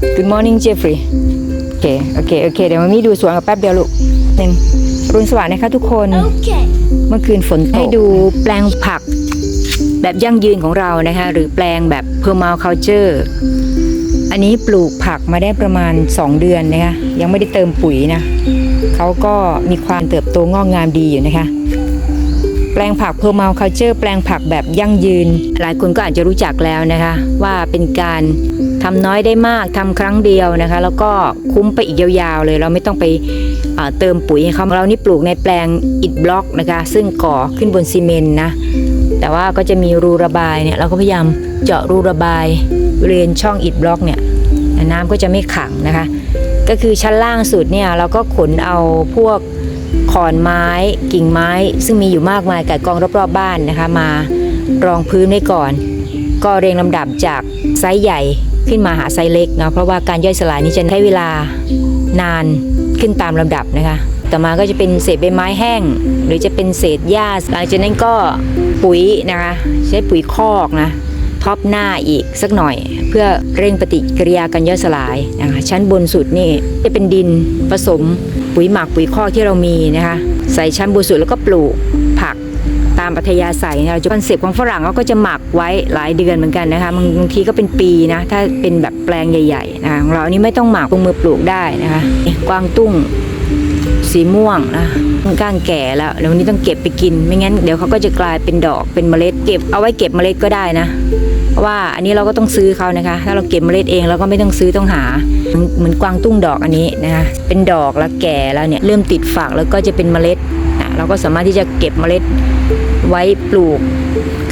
Good morning Jeffrey โอเค โอเค โอเค เดี๋ยวมามีดูสวนกับแป๊บเดียวลูกหนึ่งรุนสวัสดิ์นะคะทุกคน Okay. เมื่อคืนฝนตกให้ดูแปลงผัก แบบยั่งยืนของเรานะคะ หรือแปลงแบบ permaculture อันนี้ปลูกผักมาได้ประมาณ 2 เดือนนะคะยังไม่ได้เติมปุ๋ยนะเขาก็มีความเติบโตงอกงามดีอยู่นะคะ แปลงผัก permaculture แปลงผักแบบยั่งยืน หลายคนก็อาจจะรู้จักแล้วนะคะ ว่าเป็นการ ทำน้อยได้มากทำครั้งเดียวนะคะ แล้วก็คุ้มไปอีกยาวๆเลย เราไม่ต้องไปเติมปุ๋ยให้เขาเรานี่ปลูกในแปลงอิฐบล็อกนะคะ ซึ่งก่อขึ้นบนซีเมนต์นะแต่ว่าก็จะมีรูระบายเนี่ยเราก็พยายามเจาะรูระบายบริเวณช่องอิฐบล็อกเนี่ยน้ำก็จะไม่ขังนะคะ ก็คือชั้นล่างสุดเนี่ยเราก็ขนเอาพวกขอนไม้กิ่งไม้ ซึ่งมีอยู่มากมายกัดกองรอบๆบบ้านนะคะ มารองพื้นไว้ก่อน ก็เรียงลำดับจากไซส์ใหญ่ขึ้นมาหาไซส์เล็กเนาะเพราะว่าการย่อยสลายนี่จะใช้เวลานานขึ้นตามลำดับนะคะ ต่อมาก็จะเป็นเศษใบไม้แห้ง หรือจะเป็นเศษหญ้าหลังจากนั้นก็ปุ๋ยนะคะ ใช้ปุ๋ยคอกนะท็อปหน้าอีกสักหน่อย เพื่อเร่งปฏิกิริยาการย่อยสลายนะคะชั้นบนสุดนี่จะเป็นดินผสมปุ๋ยหมักปุ๋ยคอกที่เรามีนะคะ ใส่ชั้นบนสุดแล้วก็ปลูก ตามปัทยาศัยเราจะคอนเซปต์ของฝรั่งเขาก็จะหมักไว้หลายเดือนเหมือนกันนะคะบางทีก็เป็นปีนะถ้าเป็นแบบแปลงใหญ่ๆนะของเราอันนี้ไม่ต้องหมักลงมือปลูกได้นะคะกวางตุ้งสีม่วงนะมันก้างแก่แล้วแล้ววันนี้ต้องเก็บไปกิน ไม่งั้นเดี๋ยวเขาก็จะกลายเป็นดอกเป็นเมล็ด เก็บเอาไว้เก็บเมล็ดก็ได้นะเพราะว่าอันนี้เราก็ต้องซื้อเขานะคะ ถ้าเราเก็บเมล็ดเองเราก็ไม่ต้องซื้อต้องหาเหมือนกวางตุ้งดอกอันนี้นะคะเป็นดอกแล้วแก่แล้วเนี่ยเริ่มติดฝักแล้วก็จะเป็นเมล็ดอะเราก็สามารถที่จะเก็บเมล็ด ไว้ปลูก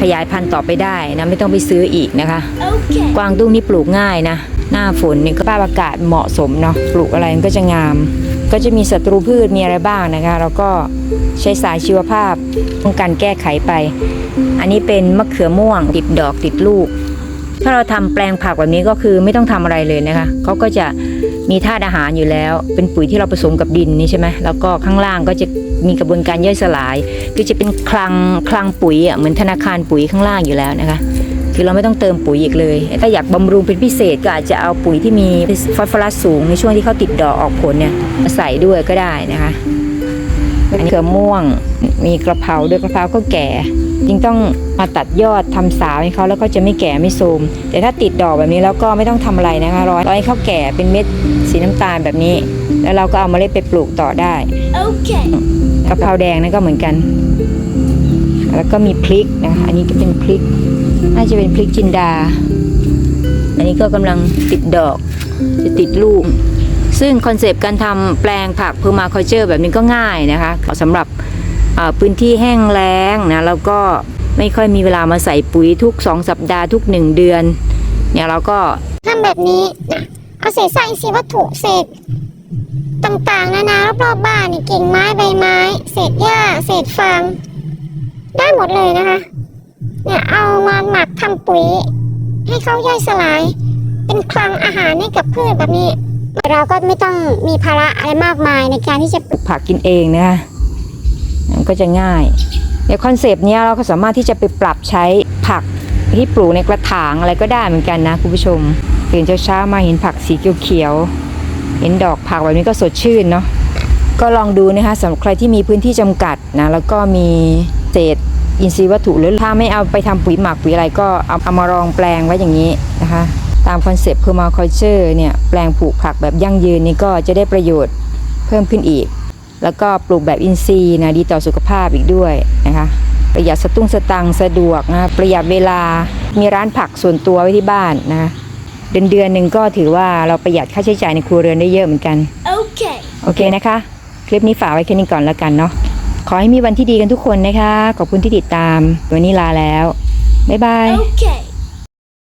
ขยายพันธุ์ต่อไปได้นะไม่ต้องไปซื้ออีกนะคะ Okay. กวางตุ้งนี่ปลูกง่ายนะ หน้าฝนนี่ก็สภาพอากาศเหมาะสมเนาะปลูกอะไรมันก็จะงาม ก็จะมีศัตรูพืชมีอะไรบ้างนะคะเราก็ใช้สารชีวภาพป้องกันแก้ไขไป อันนี้เป็นมะเขือม่วงติดดอกติดลูก ถ้าเราทำแปลงผักแบบนี้ก็คือไม่ต้องทำอะไรเลยนะคะเขาก็จะมีธาตุอาหารอยู่แล้ว เป็นปุ๋ยที่เราผสมกับดินนี่ใช่ไหมแล้วก็ข้างล่างก็จะ มีกระบวนการย่อยสลาย คือจะเป็นคลังคลังปุ๋ยอะเหมือนธนาคารปุ๋ยข้างล่างอยู่แล้วนะคะคือเราไม่ต้องเติมปุ๋ยอีกเลย ถ้าอยากบำรุงเป็นพิเศษก็อาจจะเอาปุ๋ยที่มีฟอสฟอรัสสูงในช่วงที่เขาติดดอกออกผลเนี่ยมาใส่ด้วยก็ได้นะคะอันนี้เขือม่วงมีกระเพราด้วยกระเพราก็แก่จึงต้องมาตัดยอดทำสาวให้เขาแล้วก็จะไม่แก่ไม่โทมแต่ถ้าติดดอกแบบนี้แล้วก็ไม่ต้องทำอะไรนะคะรอรอให้เขาแก่เป็นเม็ดสีน้ำตาลแบบนี้ แล้วเราก็เอามาเล็ดไปปลูกต่อได้ Okay. กะเพราแดงนั่นก็เหมือนกัน แล้วก็มีพริกนะคะอันนี้ก็เป็นพริก น่าจะเป็นพริกจินดา อันนี้ก็กำลังติดดอกจะติดลูก ซึ่งคอนเซปต์การทำแปลงผักเพอร์มาคอเจอร์แบบนี้ก็ง่ายนะคะสำหรับพื้นที่แห้งแล้งนะแล้วก็ไม่ค่อยมีเวลามาใส่ปุ๋ยทุก 2 สัปดาห์ทุก 1 เดือน เนี่ยเราก็ทำแบบนี้นะเอาเศษสร้างอินทรีย์วัตถุเศษต่างๆ นานา รอบๆบ้านนี่กิ่งไม้ใบไม้ เศษหญ้า เศษฟาง ได้ หมดเลยนะคะ เนี่ยเอามาหมักทำปุ๋ย ให้เขาย่อยสลาย เป็นคลังอาหารให้กับพืชแบบนี้ เราก็ไม่ต้องมีภาระอะไรมากมายในการที่จะปลูกผักกินเองนะคะมันก็จะง่ายในคอนเซปต์เนี้ยเราก็สามารถที่จะไปปรับใช้ผักที่ปลูกในกระถางอะไรก็ได้เหมือนกันนะคุณผู้ชมตื่นเช้าๆมาเห็นผักสีเขียวๆเห็นดอกผักแบบนี้ก็สดชื่นเนาะก็ลองดูนะคะสำหรับใครที่มีพื้นที่จำกัดนะแล้วก็มีเศษ อินทรีย์วัตถุหรือถ้าไม่เอาไปทำปุ๋ยหมักปุ๋ยอะไรก็เอาเอามารองแปลงไว้อย่างนี้นะคะ ตามคอนเซปต์ permaculture เนี่ยแปลงปลูกผักแบบยั่งยืนนี่ก็จะได้ประโยชน์เพิ่มขึ้นอีก แล้วก็ปลูกแบบอินทรีย์นะดีต่อสุขภาพอีกด้วยนะคะประหยัดสตุ้งสตังค์สะดวกนะประหยัดเวลามีร้านผักส่วนตัวไว้ที่บ้านนะเดือนเดือนหนึ่งก็ถือว่าเราประหยัดค่าใช้จ่ายในครัวเรือนได้เยอะเหมือนกัน Okay. โอเคนะคะ คลิปนี้ฝากไว้แค่นี้ก่อนแล้วกันเนาะ ขอให้มีวันที่ดีกันทุกคนนะคะ ขอบคุณที่ติดตาม วันนี้ลาแล้ว บ๊ายบาย Okay.